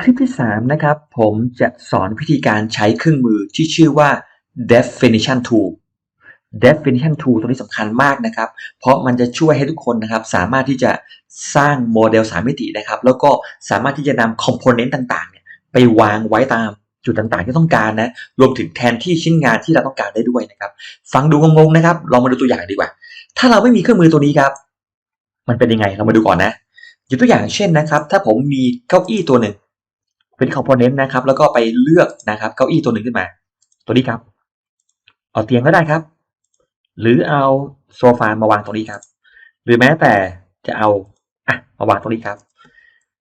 คลิปที่ 3 นะครับ ผมจะสอนวิธีการใช้เครื่องมือที่ชื่อว่า definition tool definition tool ตัวนี้สำคัญมากนะครับ เพราะมันจะช่วยให้ทุกคนนะครับ สามารถที่จะสร้างโมเดล 3 มิตินะครับ แล้วก็สามารถที่จะนำคอมโพเนนต์ต่างๆเนี่ยไปวางไว้ตามจุดต่างๆที่ต้องการนะ รวมถึงแทนที่ชิ้นงานที่เราต้องการได้ด้วยนะครับ ฟังดูงงๆนะครับ ลองมาดูตัวอย่างดีกว่า ถ้าเราไม่มีเครื่องมือตัวนี้ครับ มันเป็นยังไง เรามาดูก่อนนะยกตัวอย่างเช่นนะครับ ถ้าผมมีเก้าอี้ตัวหนึ่ง เป็นคอมโพเนนต์นะครับ แล้วก็ไปเลือกนะครับเก้าอี้ตัวหนึ่งขึ้นมา ตัวนี้ครับ เอาเตียงก็ได้ครับ หรือเอาโซฟามาวางตรงนี้ครับ หรือแม้แต่จะเอาอะมาวางตรงนี้ครับ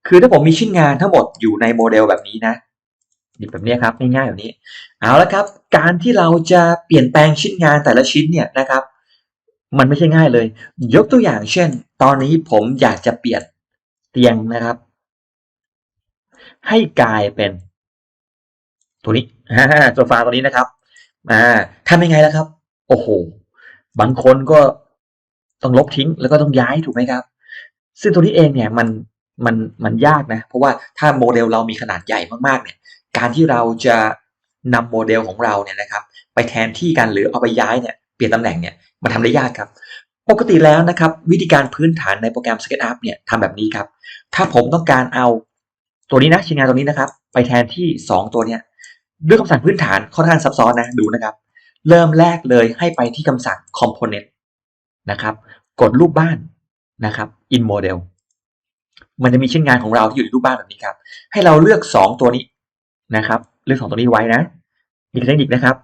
คือถ้าผมมีชิ้นงานทั้งหมดอยู่ในโมเดลแบบนี้นะนี่แบบนี้ครับง่ายๆแบบนี้เอาละครับ การที่เราจะเปลี่ยนแปลงชิ้นงานแต่ละชิ้นเนี่ยนะครับ มันไม่ใช่ง่ายเลย ยกตัวอย่างเช่น ตอนนี้ผมอยากจะเปลี่ยนเตียงนะครับ ให้กลายเป็นตัวนี้โซฟาตัวนี้นะครับอ่าทำยังไงล่ะครับ โอ้โห บางคนก็ต้องลบทิ้งแล้วก็ต้องย้ายถูกไหมครับ ซึ่งตัวนี้เองเนี่ยมันมันมันยากนะ เพราะว่าถ้าโมเดลเรามีขนาดใหญ่มากๆเนี่ย การที่เราจะนำโมเดลของเราเนี่ยนะครับ ไปแทนที่กันหรือเอาไปย้ายเนี่ยเปลี่ยนตำแหน่งเนี่ยมันทำได้ยากครับ ปกติแล้วนะครับ วิธีการพื้นฐานในโปรแกรม SketchUp เนี่ยทำแบบนี้ครับ ถ้าผมต้องการเอา ตัวนี้นะชิ้นงานตัวนี้นะครับ ไปแทนที่ 2 ตัวเนี้ยด้วยคำสั่งพื้นฐานค่อนข้างซับซ้อนนะดูนะครับ เริ่มแรกเลยให้ไปที่คำสั่ง component นะครับ กดรูปบ้านนะครับ in model มันจะมีชิ้นงานของเราที่อยู่ในรูปบ้านแบบนี้ครับ ให้เราเลือก 2 ตัวนี้นะครับ เลือก2ตัวนี้ไว้นะนี่คือเทคนิคนะครับ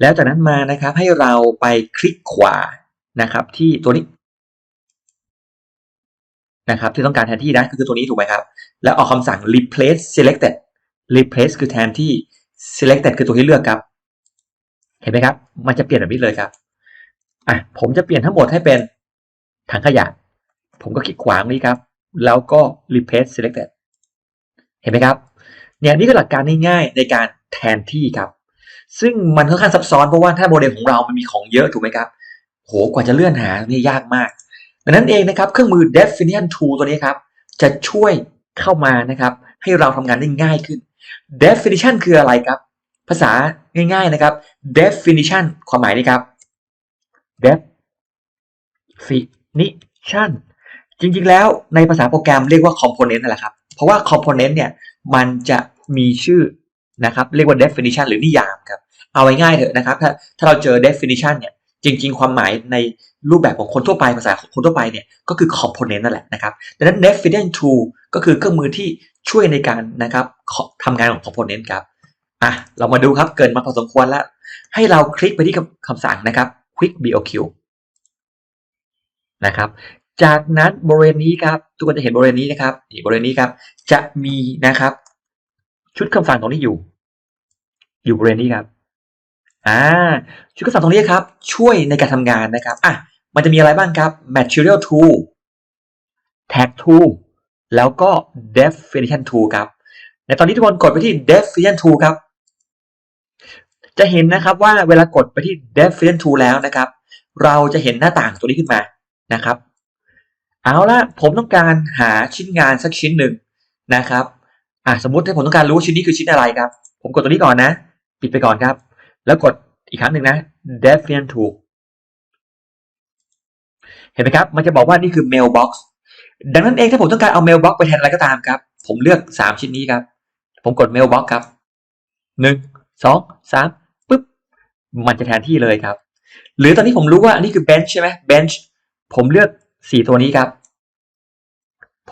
แล้วจากนั้นมานะครับให้เราไปคลิกขวานะครับ ที่ตัวนี้ นะครับที่ต้องการแทนที่นะคือตัวนี้ถูกไหมครับ แล้วออกคำสั่ง replace selected replace คือแทนที่ selected คือตัวที่เลือกครับ เห็นไหมครับ มันจะเปลี่ยนแบบนี้เลยครับอะผมจะเปลี่ยนทั้งหมดให้เป็นถังขยะ ผมก็คลิกขวาตรงนี้ครับ แล้วก็ replace selected เห็นไหมครับ เนี่ยนี่คือหลักการง่ายๆในการแทนที่ครับ ซึ่งมันค่อนข้างซับซ้อนเพราะว่าถ้าโมเดลของเรามันมีของเยอะถูกไหมครับ โหกว่าจะเลื่อนหานี่ยากมาก ดังนั้นเองนะครับเครื่องมือ definition tool ตัวนี้ครับจะช่วยเข้ามานะครับให้เราทำงานได้ง่ายขึ้น definition คืออะไรครับ ภาษาง่ายๆนะครับ definition ความหมายนี้ครับ definition จริงๆแล้วในภาษาโปรแกรมเรียกว่า component นั่นแหละครับ เพราะว่า component เนี่ยมันจะมีชื่อนะครับเรียกว่า definition หรือนิยามครับ เอาไว้ง่ายเถอะนะครับ ถ้าถ้าเราเจอ definition เนี่ย จริง ๆ ความหมายในรูปแบบของคนทั่วไปภาษาคนทั่วไปเนี่ยก็คือ component นั่นแหละนะครับดังนั้น definition tool ก็คือเครื่องมือที่ช่วยในการนะครับทำงานของ component ครับอะเรามาดูครับเกินมาพอสมควรแล้ว ให้เราคลิกไปที่คำสั่งนะครับ quick BOQ นะครับจากนั้นบริเวณนี้ครับทุกคนจะเห็นบริเวณนี้นะครับนี่บริเวณนี้ครับ จะมีนะครับ ชุดคำสั่งตรงนี้อยู่ อยู่บริเวณนี้ครับ อ่าชุดคำสั่งตรงนี้ครับ ช่วยในการทำงานนะครับอะมันจะมีอะไรบ้างครับ material tool tag tool แล้วก็ definition tool ครับ ในตอนนี้ทุกคนกดไปที่ definition tool ครับ จะเห็นนะครับว่าเวลากดไปที่ definition tool แล้วนะครับ เราจะเห็นหน้าต่างตัวนี้ขึ้นมานะครับ เอาละผมต้องการหาชิ้นงานสักชิ้นหนึ่งนะครับอะสมมติถ้าผมต้องการรู้ชิ้นนี้คือชิ้นอะไรครับ ผมกดตัวนี้ก่อนนะ ปิดไปก่อนครับ แล้วกดอีกครั้งหนึ่งนะ definition tool เห็นไหมครับ มันจะบอกว่านี่คือ mailbox ดังนั้นเองถ้าผมต้องการเอา mailbox ไปแทนอะไรก็ตามครับ ผมเลือก 3 ชิ้นนี้ครับ ผมกด mailbox ครับ 1 2 3ปึ๊บ มันจะแทนที่เลยครับ หรือตอนนี้ผมรู้ว่าอันนี้คือ bench ใช่ไหม bench ผมเลือก 4 ตัวนี้ครับ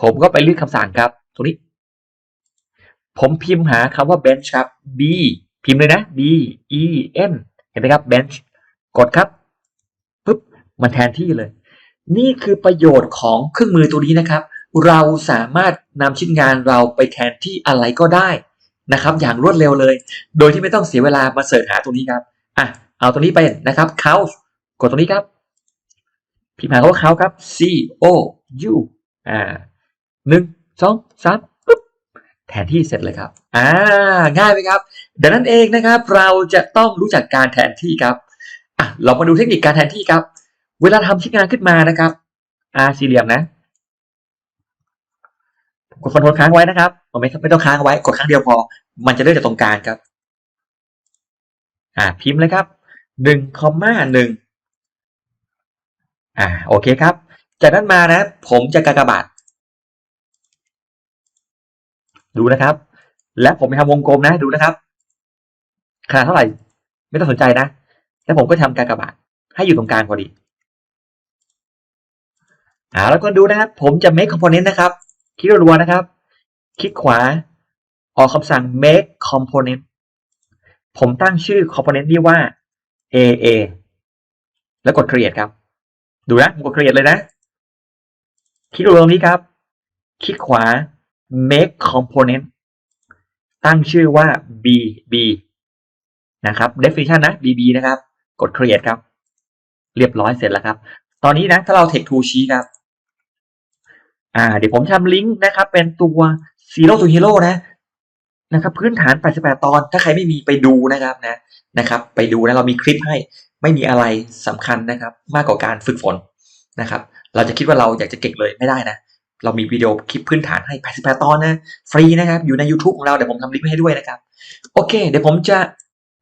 ผมก็ไปเลือกคำสั่งครับตัวนี้ ผมพิมพ์หาคำว่า bench ครับ b พิมพ์เลยนะ b e n เห็นไหมครับ bench กดครับปึ๊บมันแทนที่เลย นี่คือประโยชน์ของเครื่องมือตัวนี้นะครับ เราสามารถนำชิ้นงานเราไปแทนที่อะไรก็ได้นะครับ อย่างรวดเร็วเลย โดยที่ไม่ต้องเสียเวลามาเสิร์ชหาตัวนี้ครับอะเอาตัวนี้ไปนะครับ couch กดตัวนี้ครับ พิมพ์หาคำว่า couch ครับ c o u อ่าหนึ่งสองสาม แทนที่เสร็จเลยครับ อ่า ง่ายไหมครับ ดังนั้นเองนะครับ เราจะต้องรู้จักการแทนที่ครับ อะ เรามาดูเทคนิคการแทนที่ครับ เวลาทำชิ้นงานขึ้นมานะครับอาสี่เหลี่ยมนะ กดคอนโทรลค้างไว้นะครับไม่ไม่ต้องค้างไว้ กดครั้งเดียวพอ มันจะเลื่อนจากตรงกลางครับ อ่า พิมพ์เลยครับหนึ่งคอมมาหนึ่งอ่า โอเคครับ จากนั้นมานะ ผมจะกากบาท ดูนะครับ และผมจะทำวงกลมนะดูนะครับขนาดเท่าไหร่ ไม่ต้องสนใจนะ แล้วผมก็ทำการกระบาทให้อยู่ตรงกลางพอดีอ่าแล้วก็ดูนะครับ ผมจะ make component นะครับคลิกรัวนะครับ คลิกขวา ออกคำสั่ง make component ผมตั้งชื่อ component นี้ว่า AA แล้วกด create ครับ ดูนะผมกด create เลยนะ คลิกรัวตรงนี้ครับ คลิกขวา make component ตั้งชื่อว่า BB นะครับ definition นะ BB นะครับ กด create ครับ เรียบร้อยเสร็จแล้วครับ ตอนนี้นะ ถ้าเรา text to ชี้ครับ อ่า เดี๋ยวผมทำลิงก์นะครับ เป็นตัว zero to hero นะ นะครับ พื้นฐาน 88 ตอน ถ้าใครไม่มีไปดูนะครับนะ นะครับ ไปดูนะ เรามีคลิปให้ ไม่มีอะไรสำคัญนะครับ มากกว่าการฝึกฝนนะครับ เราจะคิดว่าเราอยากจะเก่งเลยไม่ได้นะ เรามีวิดีโอคลิปพื้นฐานให้ 88 ตอนนะ ฟรีนะครับ อยู่ใน YouTube ของเรา เดี๋ยวผมทำลิงก์ให้ด้วยนะครับ โอเค เดี๋ยวผมจะ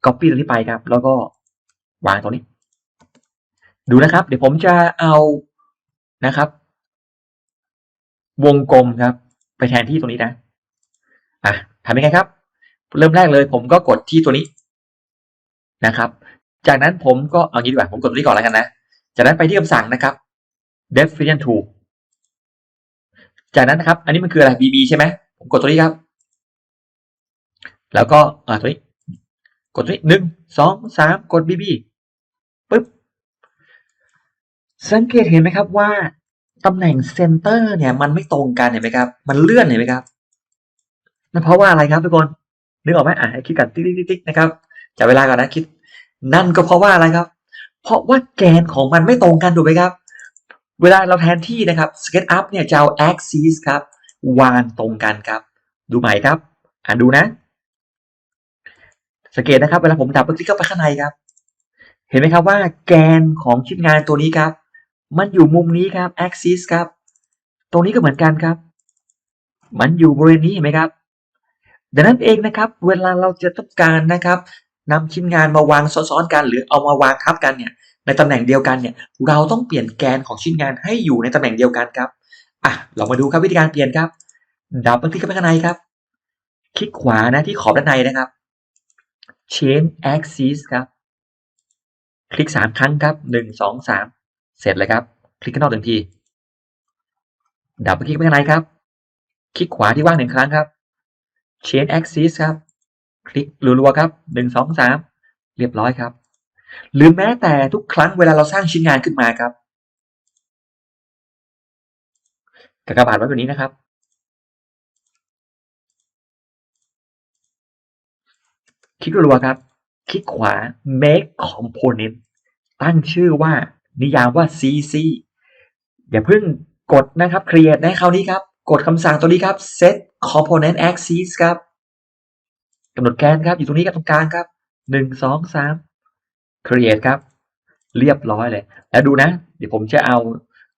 copy ตรงนี้ไปครับ แล้วก็วางตรงนี้ ดูนะครับ เดี๋ยวผมจะเอานะครับ วงกลมครับ ไปแทนที่ตรงนี้นะ อะทำยังไงครับ เริ่มแรกเลย ผมก็กดที่ตัวนี้นะครับ จากนั้นผมก็เอางี้ดีกว่า ผมกดตัวนี้ก่อนแล้วกันนะ จากนั้นไปที่คำสั่งนะครับ definition tool จากนั้นนะครับ อันนี้มันคืออะไร bb ใช่ไหมผมกดตัวนี้ครับ แล้วก็อ่าตัวนี้กดตัวนี้หนึ่งสองสามกด bb ปึ๊บสังเกตเห็นไหมครับว่าตำแหน่งเซนเตอร์เนี่ยมันไม่ตรงกันเห็นไหมครับ มันเลื่อนเห็นไหมครับนั่นเพราะว่าอะไรครับทุกคนนึกออกไหมอะให้คิดกันติ๊กติ๊กติ๊กนะครับจับเวลาก่อนนะคิด นั่นก็เพราะว่าอะไรครับ เพราะว่าแกนของมันไม่ตรงกันถูกไหมครับ เวลาเราแทนที่นะครับ SketchUp เนี่ยจะเอา axis ครับ วางตรงกันครับ ดูใหม่ครับ อ่านดูนะ สังเกตนะครับ เวลาผมดับคลิกเข้าไปข้างในครับ เห็นไหมครับว่าแกนของชิ้นงานตัวนี้ครับ มันอยู่มุมนี้ครับ axis ครับ ตรงนี้ก็เหมือนกันครับ มันอยู่บริเวณนี้เห็นไหมครับดังนั้นเองนะครับ เวลาเราจะต้องการนะครับนำชิ้นงานมาวางซ้อนๆกัน หรือเอามาวางทับกันเนี่ย ในตำแหน่งเดียวกันเนี่ยเราต้องเปลี่ยนแกนของชิ้นงานให้อยู่ในตำแหน่งเดียวกันครับอะเรามาดูครับวิธีการเปลี่ยนครับดับเบิลคลิกเข้าไปข้างในครับ คลิกขวานะที่ขอบด้านในนะครับ change axis ครับ คลิกสามครั้งครับหนึ่งสองสามเสร็จเลยครับ คลิกข้างนอกหนึ่งทีดับเบิลคลิกไปข้างในครับ คลิกขวาที่ว่างหนึ่งครั้งครับ change axis ครับ คลิกรัวๆครับหนึ่งสองสามเรียบร้อยครับ หรือแม้แต่ทุกครั้งเวลาเราสร้างชิ้นงานขึ้นมาครับกากบาทไว้แบบนี้นะครับ คลิกรัวครับ คลิกขวา make component ตั้งชื่อว่านิยามว่า cc อย่าเพิ่งกดนะครับ create นะคราวนี้ครับ กดคำสั่งตัวนี้ครับ set component axis ครับกำหนดแกนครับ อยู่ตรงนี้ครับตรงกลางครับหนึ่งสองสาม create ครับ เรียบร้อยเลย แล้วดูนะ เดี๋ยวผมจะเอา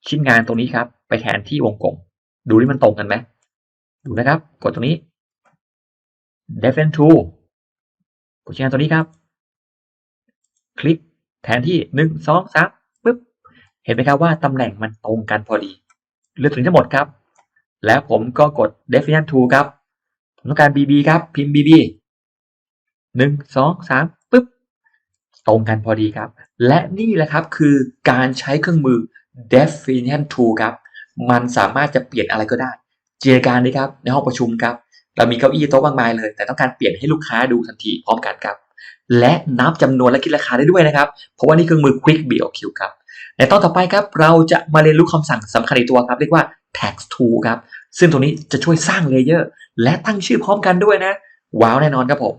ชิ้นงานตรงนี้ครับ ไปแทนที่วงกลม ดูที่มันตรงกันไหมดูนะครับ กดตรงนี้ define tool กดชิ้นงานตัวนี้ครับ คลิกแทนที่หนึ่งสองสามปึ๊บ เห็นไหมครับว่าตำแหน่งมันตรงกันพอดีเลือกถึงทั้งหมดครับ แล้วผมก็กด definition tool ครับ ผมต้องการ bb ครับ พิมพ์ bb หนึ่งสองสาม ตรงกันพอดีครับ และนี่แหละครับคือการใช้เครื่องมือ definition tool ครับ มันสามารถจะเปลี่ยนอะไรก็ได้เจินตนาการดีครับในห้องประชุมครับ เรามีเก้าอี้โต๊ะมากมายเลย แต่ต้องการเปลี่ยนให้ลูกค้าดูทันทีพร้อมกันครับ และนับจำนวนและคิดราคาได้ด้วยนะครับ เพราะว่านี่เครื่องมือ Quick BOQ ครับในตอนต่อไปครับ เราจะมาเรียนรู้คำสั่งสำคัญอีกตัวครับ เรียกว่า Tax Tool ครับ ซึ่งตรงนี้จะช่วยสร้างเลเยอร์และตั้งชื่อพร้อมกันด้วยนะ ว้าวแน่นอนครับผม